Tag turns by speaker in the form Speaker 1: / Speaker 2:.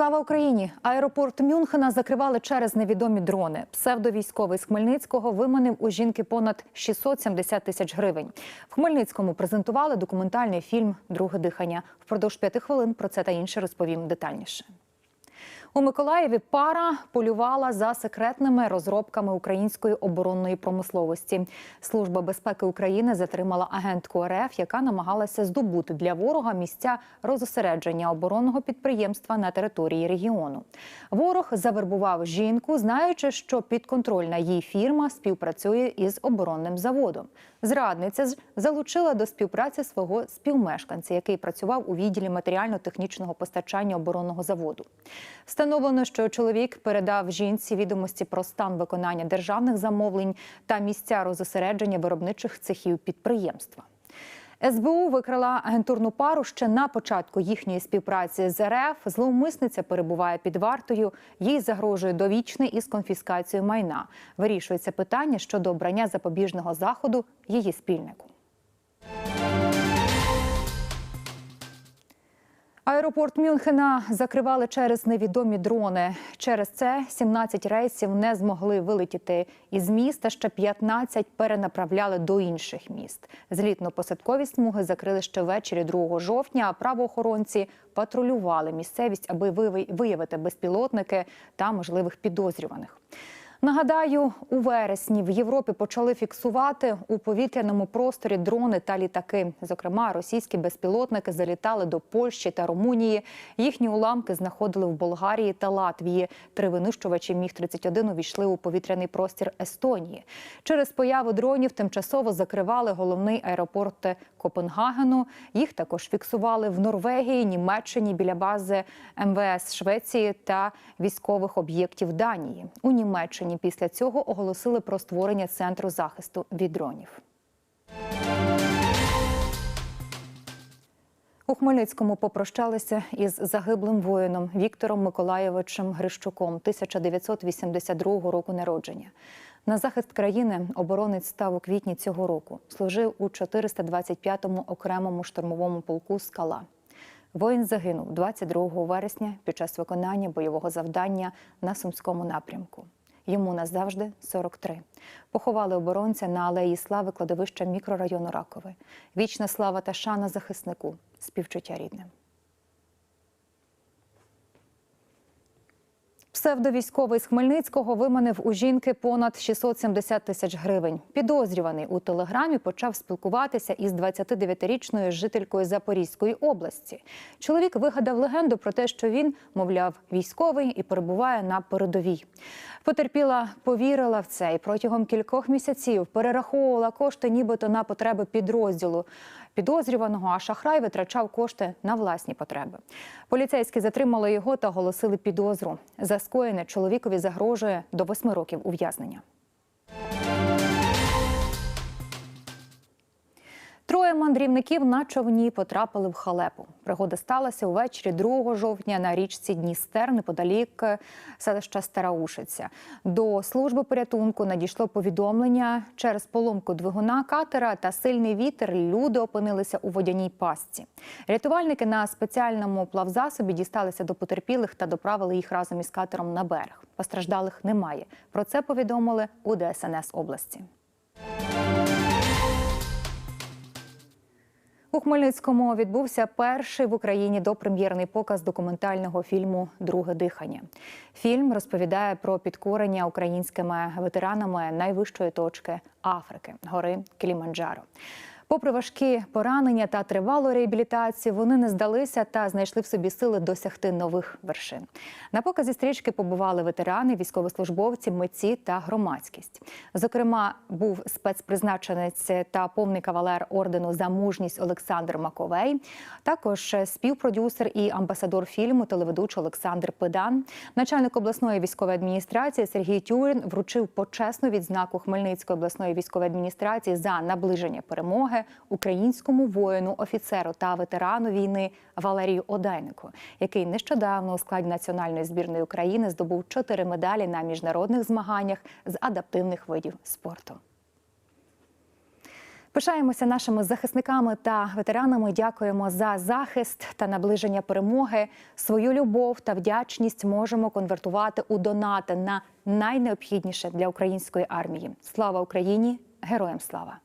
Speaker 1: Слава Україні! Аеропорт Мюнхена закривали через невідомі дрони. Псевдовійськовий з Хмельницького виманив у жінки понад 670 тисяч гривень. В Хмельницькому презентували документальний фільм Друге дихання. Впродовж п'яти хвилин про це та інше розповім детальніше. У Миколаєві пара полювала за секретними розробками української оборонної промисловості. Служба безпеки України затримала агентку РФ, яка намагалася здобути для ворога місця розосередження оборонного підприємства на території регіону. Ворог завербував жінку, знаючи, що підконтрольна їй фірма співпрацює із оборонним заводом. Зрадниця ж залучила до співпраці свого співмешканця, який працював у відділі матеріально-технічного постачання оборонного заводу. Встановлено, що чоловік передав жінці відомості про стан виконання державних замовлень та місця розосередження виробничих цехів підприємства. СБУ викрила агентурну пару ще на початку їхньої співпраці з РФ. Зловмисниця перебуває під вартою. Їй загрожує довічне із конфіскацією майна. Вирішується питання щодо обрання запобіжного заходу її спільнику. Аеропорт Мюнхена закривали через невідомі дрони. Через це 17 рейсів не змогли вилетіти із міста. Ще 15 перенаправляли до інших міст. Злітно-посадкові смуги закрили ще ввечері 2 жовтня. А правоохоронці патрулювали місцевість, аби виявити безпілотники та можливих підозрюваних. Нагадаю, у вересні в Європі почали фіксувати у повітряному просторі дрони та літаки. Зокрема, російські безпілотники залітали до Польщі та Румунії. Їхні уламки знаходили в Болгарії та Латвії. Три винищувачі міг 31 увійшли у повітряний простір Естонії. Через появу дронів тимчасово закривали головний аеропорт Копенгагену. Їх також фіксували в Норвегії, Німеччині біля бази МВС Швеції та військових об'єктів Данії. У Німеччині після цього оголосили про створення центру захисту від дронів. У Хмельницькому попрощалися із загиблим воїном Віктором Миколаєвичем Грищуком 1982 року народження. На захист країни оборонець став у квітні цього року. Служив у 425-му окремому штурмовому полку Скала. Воїн загинув 22 вересня під час виконання бойового завдання на Сумському напрямку. Йому назавжди 43. Поховали оборонця на алеї слави кладовища мікрорайону Ракове. Вічна слава та шана захиснику, співчуття рідним. Псевдовійськовий з Хмельницького виманив у жінки понад 670 тисяч гривень. Підозрюваний у телеграмі почав спілкуватися із 29-річною жителькою Запорізької області. Чоловік вигадав легенду про те, що він, мовляв, військовий і перебуває на передовій. Потерпіла, повірила в це і протягом кількох місяців перераховувала кошти, нібито на потреби підрозділу підозрюваного, а шахрай витрачав кошти на власні потреби. Поліцейські затримали його та оголосили підозру. За скоєне чоловікові загрожує до восьми років ув'язнення. Троє мандрівників на човні потрапили в халепу. Пригода сталася увечері 2 жовтня на річці Дністер неподалік селища Стараушиця. До служби порятунку надійшло повідомлення через поломку двигуна катера та сильний вітер. Люди опинилися у водяній пастці. Рятувальники на спеціальному плавзасобі дісталися до потерпілих та доправили їх разом із катером на берег. Постраждалих немає. Про це повідомили у ДСНС області. У Хмельницькому відбувся перший в Україні допрем'єрний показ документального фільму Друге дихання. Фільм розповідає про підкорення українськими ветеранами найвищої точки Африки гори Кіліманджаро. Попри важкі поранення та тривалу реабілітацію, вони не здалися та знайшли в собі сили досягти нових вершин. На показі стрічки побували ветерани, військовослужбовці, митці та громадськість. Зокрема, був спецпризначенець та повний кавалер ордену за мужність Олександр Маковей. Також співпродюсер і амбасадор фільму, телеведучий Олександр Педан. Начальник обласної військової адміністрації Сергій Тюрін вручив почесну відзнаку Хмельницької обласної військової адміністрації за наближення перемоги українському воїну, офіцеру та ветерану війни Валерію Одайнику, який нещодавно у складі національної збірної України здобув чотири медалі на міжнародних змаганнях з адаптивних видів спорту. Пишаємося нашими захисниками та ветеранами. Дякуємо за захист та наближення перемоги. Свою любов та вдячність можемо конвертувати у донати на найнеобхідніше для української армії. Слава Україні! Героям слава!